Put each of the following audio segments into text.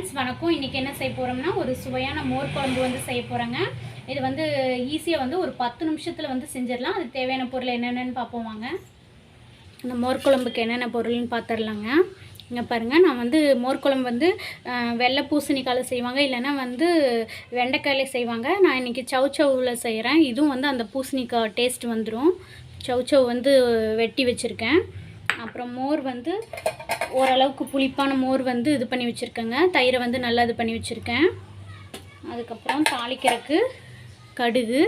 Friends வணக்கம். இன்றைக்கி என்ன செய்ய போகிறோம்னா ஒரு சுவையான மோர் குழம்பு வந்து செய்ய போகிறேங்க இது வந்து ஈஸியாக வந்து ஒரு பத்து நிமிஷத்தில் வந்து செஞ்சிடலாம். அதுக்கு தேவையான பொருள் என்னென்னு பார்ப்போம் வாங்க. இந்த மோர் குழம்புக்கு என்னென்ன பொருள்னு பார்த்துடலாங்க. இங்கே பாருங்கள் நான் வந்து மோர் குழம்பு வந்து வெள்ளை பூசணிக்காயில் செய்வாங்க. இல்லைன்னா வந்து வெண்டைக்காயில செய்வாங்க. நான் இன்றைக்கி சவுச்சவில் செய்கிறேன் இதுவும் வந்து அந்த பூசணிக்காய் டேஸ்ட் வந்துடும் சவுச்சவ் வந்து வெட்டி வச்சுருக்கேன். அப்புறம் மோர் வந்து ஓரளவுக்கு புளிப்பான மோர் வந்து இது பண்ணி வச்சுருக்கேங்க. தயிரை வந்து நல்லா இது பண்ணி வச்சுருக்கேன். அதுக்கப்புறம் தாளிக்கிறதுக்கு கடுகு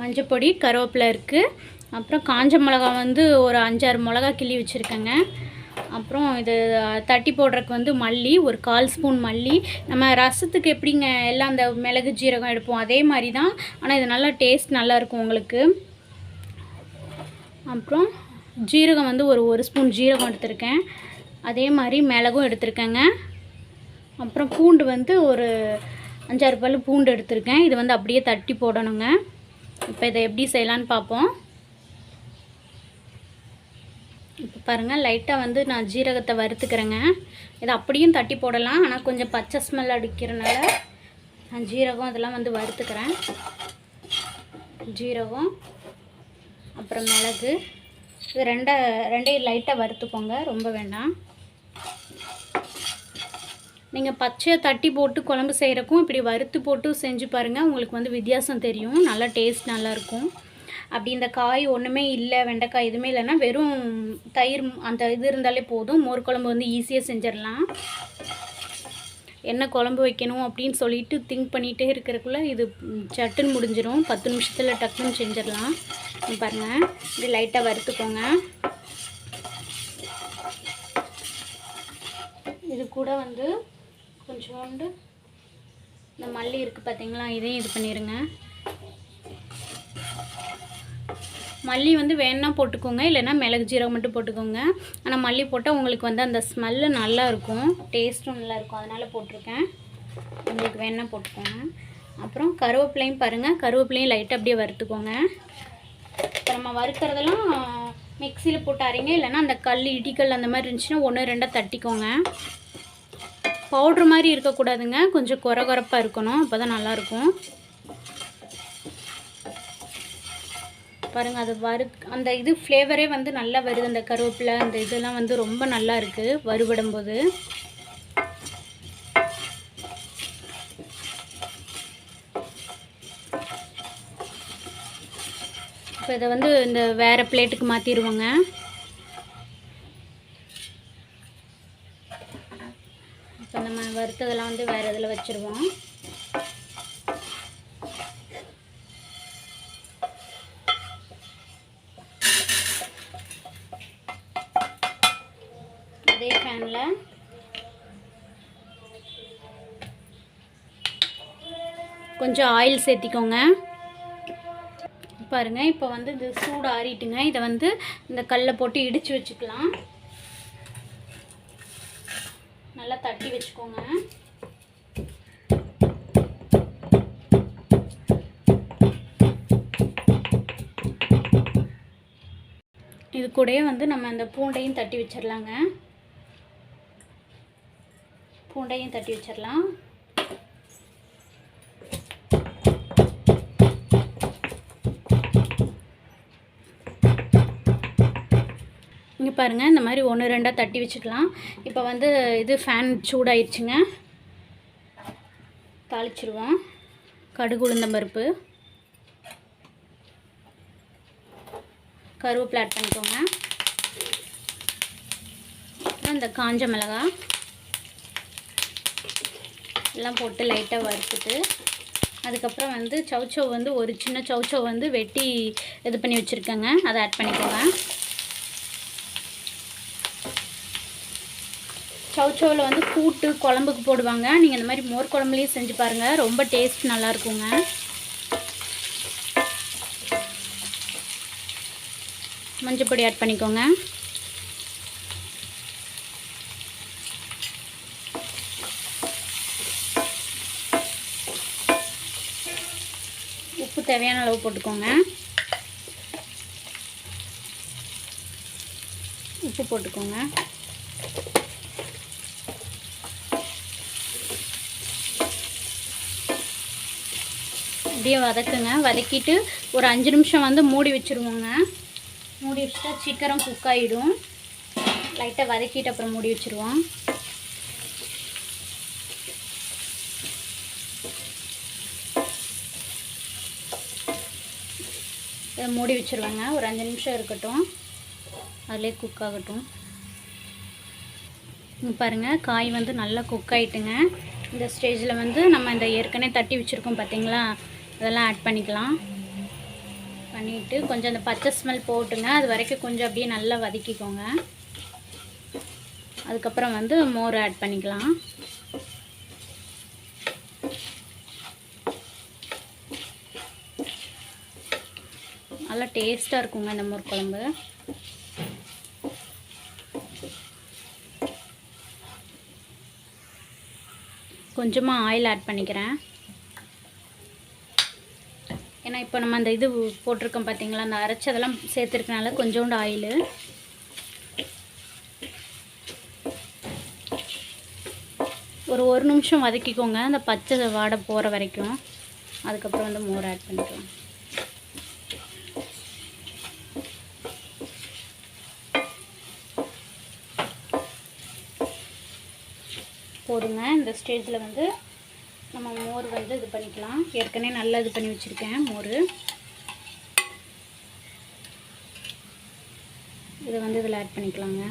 மஞ்சப்பொடி கருவேப்பிலை இருக்குது அப்புறம் காஞ்ச மிளகா வந்து ஒரு அஞ்சாறு மிளகா கிள்ளி வச்சுருக்கேங்க. அப்புறம் இது தட்டி போடுறதுக்கு வந்து மல்லி ஒரு கால் ஸ்பூன் மல்லி. நம்ம ரசத்துக்கு எப்படிங்க எல்லாம் அந்த மிளகு ஜீரகம் எடுப்போம் அதே மாதிரி தான். ஆனால் இது நல்லா டேஸ்ட் நல்லாயிருக்கும் உங்களுக்கு. அப்புறம் ஜீரகம் வந்து ஒரு ஒரு ஸ்பூன் ஜீரகம் எடுத்திருக்கேன். அதே மாதிரி மிளகும் எடுத்திருக்கேங்க. அப்புறம் பூண்டு வந்து ஒரு அஞ்சாறு பல் பூண்டு எடுத்திருக்கேன். இது வந்து அப்படியே தட்டி போடணுங்க. இப்போ இதை எப்படி செய்யலான்னு பார்ப்போம். இப்போ பாருங்கள் லைட்டாக வந்து நான் ஜீரகத்தை வறுத்துக்கிறேங்க. இதை அப்படியும் தட்டி போடலாம். ஆனால் கொஞ்சம் பச்சை ஸ்மெல் அடிக்கிறனால நான் ஜீரகம் அதெல்லாம் வந்து வறுத்துக்கிறேன். ஜீரகம் அப்புறம் மிளகு. இது ரெண்டை ரெண்டையும் லைட்டாக வறுத்துக்கோங்க. ரொம்ப வேண்டாம். நீங்கள் பச்சையை தட்டி போட்டு குழம்பு செய்கிறக்கும் இப்படி வறுத்து போட்டு செஞ்சு பாருங்கள் உங்களுக்கு வந்து வித்தியாசம் தெரியும். நல்லா டேஸ்ட் நல்லாயிருக்கும் அப்படி இந்த காய் ஒன்றுமே இல்லை வெண்டைக்காய் எதுவுமே இல்லைன்னா வெறும் தயிர் அந்த இது இருந்தாலே போதும். மோர் குழம்பு வந்து ஈஸியாக செஞ்சிடலாம். என்ன குழம்பு வைக்கணும் அப்படின்னு சொல்லிட்டு திங்க் பண்ணிகிட்டே இருக்கிறக்குள்ளே இது சட்டுன்னு முடிஞ்சிடும் பத்து நிமிஷத்தில் டக்குன்னு செஞ்சிடலாம். பாருங்கள் இப்படி லைட்டாக வறுத்துக்கோங்க. இது கூட வந்து கொஞ்சோண்டு இந்த மல்லி இருக்குது பார்த்தீங்களா இதையும் இது பண்ணிடுங்க மல்லி வந்து வேணால் போட்டுக்கோங்க இல்லைன்னா மிளகு ஜீரகம் மட்டும் போட்டுக்கோங்க. ஆனால் மல்லி போட்டால் உங்களுக்கு வந்து அந்த ஸ்மெல்லு நல்லாயிருக்கும் டேஸ்ட்டும் நல்லாயிருக்கும் அதனால் போட்டிருக்கேன். உங்களுக்கு வேணால் போட்டுக்கோங்க. அப்புறம் கருவேப்பிலையும் பாருங்கள் கருவேப்பிலையும் லைட்டாக அப்படியே வறுத்துக்கோங்க. இப்போ நம்ம வறுக்கிறதெல்லாம் மிக்சியில் போட்டு அரைங்க. இல்லைன்னா அந்த கல் இடிக்கல் அந்த மாதிரி இருந்துச்சுன்னா ஒன்று ரெண்டாக தட்டிக்கோங்க. பவுட்ரு மாதிரி இருக்கக்கூடாதுங்க. கொஞ்சம் குறை குறப்பாக இருக்கணும். அப்போ தான் நல்லாயிருக்கும் பாருங்கள் அது வறு அந்த இது ஃப்ளேவரே வந்து நல்லா வருது. அந்த கருவேப்பிலை அந்த இதெல்லாம் வந்து ரொம்ப நல்லா இருக்குது வறுபடும் போது இப்போ இதை வந்து இந்த வேறு பிளேட்டுக்கு மாற்றிடுவோங்க இப்போ நம்ம வறுத்ததெல்லாம் வந்து வேறு இதில் வச்சுருவோம். கொஞ்சம் ஆயில் சேர்த்திக்கோங்க. பாருங்க இப்போ வந்து இது சூடு ஆறிட்டுங்க இதை வந்து இந்த கல்லை போட்டு இடித்து வச்சுக்கலாம். நல்லா தட்டி வச்சுக்கோங்க. இது கூடயே வந்து நம்ம அந்த பூண்டையும் தட்டி வச்சிடலாங்க பூண்டையும் தட்டி வச்சிடலாம் இங்கே பாருங்கள் இந்த மாதிரி ஒன்று ரெண்டாக தட்டி வச்சுக்கலாம். இப்போ வந்து இது ஃபேன் சூடாயிடுச்சுங்க தாளிச்சிருவோம். கடுகு உளுந்தம் பருப்பு. கருவேப்பிலை ஆட் பண்ணிக்கோங்க. அப்புறம் இந்த காஞ்ச மிளகாய் எல்லாம் போட்டு லைட்டாக வறுத்துட்டு அதுக்கப்புறம் வந்து சவுச்சவ் வந்து ஒரு சின்ன சவுச்சவ் வந்து வெட்டி இது பண்ணி வச்சுருக்கேங்க. அதை ஆட் பண்ணிக்கோங்க. சவுச்சவில் வந்து கூட்டு குழம்புக்கு போடுவாங்க. நீங்கள் இந்த மாதிரி மோர் குழம்புலேயும் செஞ்சு பாருங்கள் ரொம்ப டேஸ்ட் நல்லா இருக்குங்க. மஞ்சப்பொடி ஆட் பண்ணிக்கோங்க. உப்பு தேவையான அளவு போட்டுக்கோங்க. உப்பு போட்டுக்கோங்க. அப்படியே வதக்குங்க. வதக்கிட்டு ஒரு அஞ்சு நிமிஷம் வந்து மூடி வச்சுருவோங்க. மூடி வச்சுட்டா சீக்கிரம் குக் ஆகிடும் லைட்டாக வதக்கிட்டு அப்புறம் மூடி வச்சுருவோம். இதை மூடி வச்சுருவேங்க. ஒரு அஞ்சு நிமிஷம் இருக்கட்டும். அதிலே குக் ஆகட்டும். பாருங்கள் காய் வந்து நல்லா குக் ஆகிட்டுங்க இந்த ஸ்டேஜில் வந்து நம்ம இந்த ஏற்கனவே தட்டி வச்சுருக்கோம் பார்த்தீங்களா அதெல்லாம் ஆட் பண்ணிக்கலாம். பண்ணிவிட்டு கொஞ்சம் அந்த பச்சை ஸ்மெல் போட்டுங்க. அது வரைக்கும் கொஞ்சம் அப்படியே நல்லா வதக்கிக்கோங்க. அதுக்கப்புறம் வந்து மோர் ஆட் பண்ணிக்கலாம். நல்லா டேஸ்ட்டாக இருக்குங்க இந்த மோர் குழம்பு. கொஞ்சமாக ஆயில் ஆட் பண்ணிக்கிறேன். ஏன்னா இப்போ நம்ம அந்த இது போட்டிருக்கோம் பார்த்தீங்களா அந்த அரைச்சதெல்லாம் சேர்த்துருக்கனால கொஞ்சோண்டு ஆயில். ஒரு ஒரு நிமிஷம் வதக்கிக்கோங்க. அந்த பச்சை வாடை போகிற வரைக்கும். அதுக்கப்புறம் வந்து மோர் ஆட் பண்ணிக்கலாம். போதுங்க. இந்த ஸ்டேஜில் வந்து நம்ம மோர் வந்து இது பண்ணிக்கலாம். ஏற்கனவே நல்லா இது பண்ணி வச்சுருக்கேன் மோர். இதை வந்து இதில் ஆட் பண்ணிக்கலாங்க.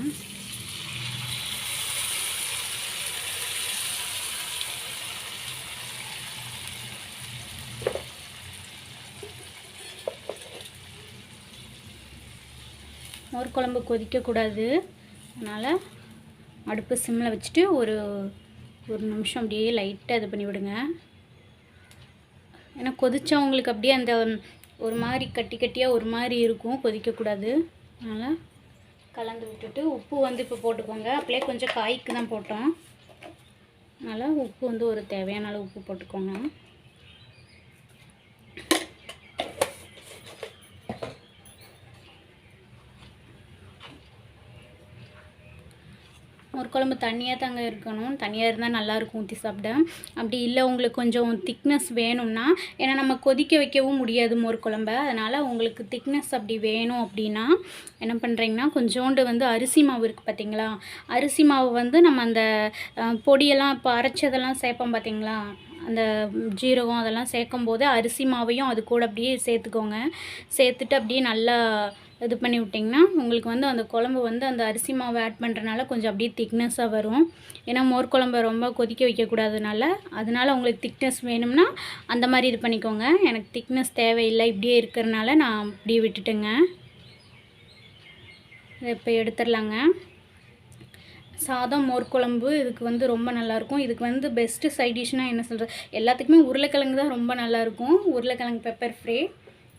மோர் குழம்பு கொதிக்கக்கூடாது. அதனால் அடுப்பு சிம்மில் வச்சுட்டு ஒரு ஒரு நிமிஷம் அப்படியே லைட்டாக இது பண்ணி விடுங்க. ஏன்னா கொதித்தவங்களுக்கு அப்படியே அந்த ஒரு மாதிரி கட்டி கட்டியாக ஒரு மாதிரி இருக்கும். கொதிக்கக்கூடாது. அதனால் கலந்து விட்டுட்டு உப்பு வந்து இப்போ போட்டுக்கோங்க. அப்படியே கொஞ்சம் காய்க்கு தான் போட்டோம். அதனால் உப்பு வந்து ஒரு தேவையான அளவு உப்பு போட்டுக்கோங்க. ஒரு குழம்பு தண்ணியாக தாங்க இருக்கணும். தனியாக இருந்தால் நல்லாயிருக்கும் ஊற்றி சாப்பிட. அப்படி இல்லை உங்களுக்கு கொஞ்சம் திக்னஸ் வேணும்னா ஏன்னா நம்ம கொதிக்க வைக்கவும் முடியாது மோர் குழம்ப. அதனால் உங்களுக்கு திக்னஸ் அப்படி வேணும் அப்படின்னா என்ன பண்ணுறீங்கன்னா கொஞ்சோண்டு வந்து அரிசி மாவு இருக்குது பார்த்தீங்களா அரிசி மாவு வந்து நம்ம அந்த பொடியெல்லாம் இப்போ அரைச்சதெல்லாம் சேர்ப்போம் பார்த்தீங்களா அந்த ஜீரகம் அதெல்லாம் சேர்க்கும் போது அரிசி மாவையும் அது கூட அப்படியே சேர்த்துக்கோங்க. சேர்த்துட்டு அப்படியே நல்லா இது பண்ணி விட்டிங்கன்னா உங்களுக்கு வந்து அந்த குழம்பு வந்து அந்த அரிசி மாவு ஆட் பண்ணுறனால கொஞ்சம் அப்படியே திக்னஸாக வரும். ஏன்னா மோர் குழம்ப ரொம்ப கொதிக்க வைக்கக்கூடாதுனால அதனால் உங்களுக்கு திக்னஸ் வேணும்னா அந்த மாதிரி இது பண்ணிக்கோங்க. எனக்கு திக்னஸ் தேவையில்லை இப்படியே இருக்கிறனால நான் அப்படியே விட்டுட்டேங்க. இப்போ எடுத்துடலாங்க. சாதம் மோர் குழம்பு இதுக்கு வந்து ரொம்ப நல்லாயிருக்கும். இதுக்கு வந்து பெஸ்ட்டு சைடிஷ்னால் என்ன சொல்கிறது எல்லாத்துக்குமே உருளைக்கிழங்கு தான் ரொம்ப நல்லாயிருக்கும். உருளைக்கிழங்கு பெப்பர் ஃப்ரே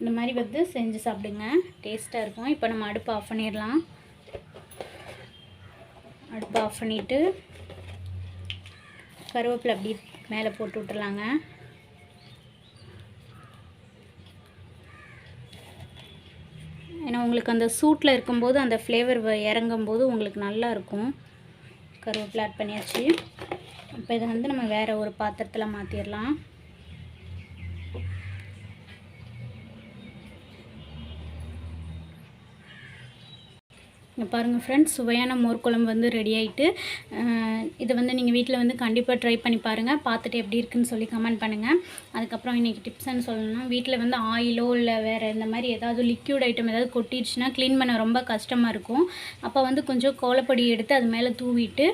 இந்த மாதிரி வந்து செஞ்சு சாப்பிடுங்க. டேஸ்ட்டாக இருக்கும். இப்போ நம்ம அடுப்பு ஆஃப் பண்ணிடலாம். அடுப்பு ஆஃப் பண்ணிவிட்டு கருவேப்பிலை அப்படி மேலே போட்டு விட்டுலாங்க ஏன்னா உங்களுக்கு அந்த சூட்டில் இருக்கும்போது அந்த ஃப்ளேவர் இறங்கும்போது உங்களுக்கு நல்லா இருக்கும். கருவேப்பிலை ஆட் பண்ணியாச்சு. இப்போ இதை வந்து நம்ம வேறு ஒரு பாத்திரத்தில் மாற்றிடலாம் இங்கே பாருங்கள் ஃப்ரெண்ட்ஸ் சுவையான மோர் குழம்பு வந்து ரெடி ஆகிட்டு இதை வந்து நீங்கள் வீட்டில் வந்து கண்டிப்பாக ட்ரை பண்ணி பாருங்கள் பார்த்துட்டு எப்படி இருக்குன்னு சொல்லி கமெண்ட் பண்ணுங்கள் அதுக்கப்புறம் இன்றைக்கி டிப்ஸ்ன்னு சொல்லணும்னா வீட்டில் வந்து ஆயிலோ இல்லை வேறு இந்த மாதிரி ஏதாவது லிக்யூட் ஐட்டம் ஏதாவது கொட்டிடுச்சுன்னா க்ளீன் பண்ண ரொம்ப கஷ்டமாக இருக்கும். அப்போ வந்து கொஞ்சம் கோலப்பொடி எடுத்து அது மேலே தூவிட்டு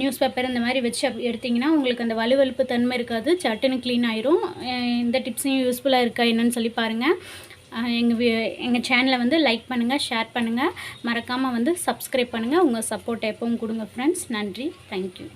நியூஸ் பேப்பர் இந்த மாதிரி வச்சு எடுத்திங்கன்னா உங்களுக்கு அந்த வலுவலுப்பு தன்மை இருக்காது. சட்டுன்னு க்ளீன் ஆயிரும். இந்த டிப்ஸையும் யூஸ்ஃபுல்லாக இருக்கா என்னன்னு சொல்லி பாருங்கள் எங்கள் எங்கள் சேனலை வந்து லைக் பண்ணுங்கள் ஷேர் பண்ணுங்கள் மறக்காமல் வந்து சப்ஸ்கிரைப் பண்ணுங்கள் உங்கள் சப்போர்ட் எப்பவும் கொடுங்க ஃப்ரெண்ட்ஸ் நன்றி. தேங்க்யூ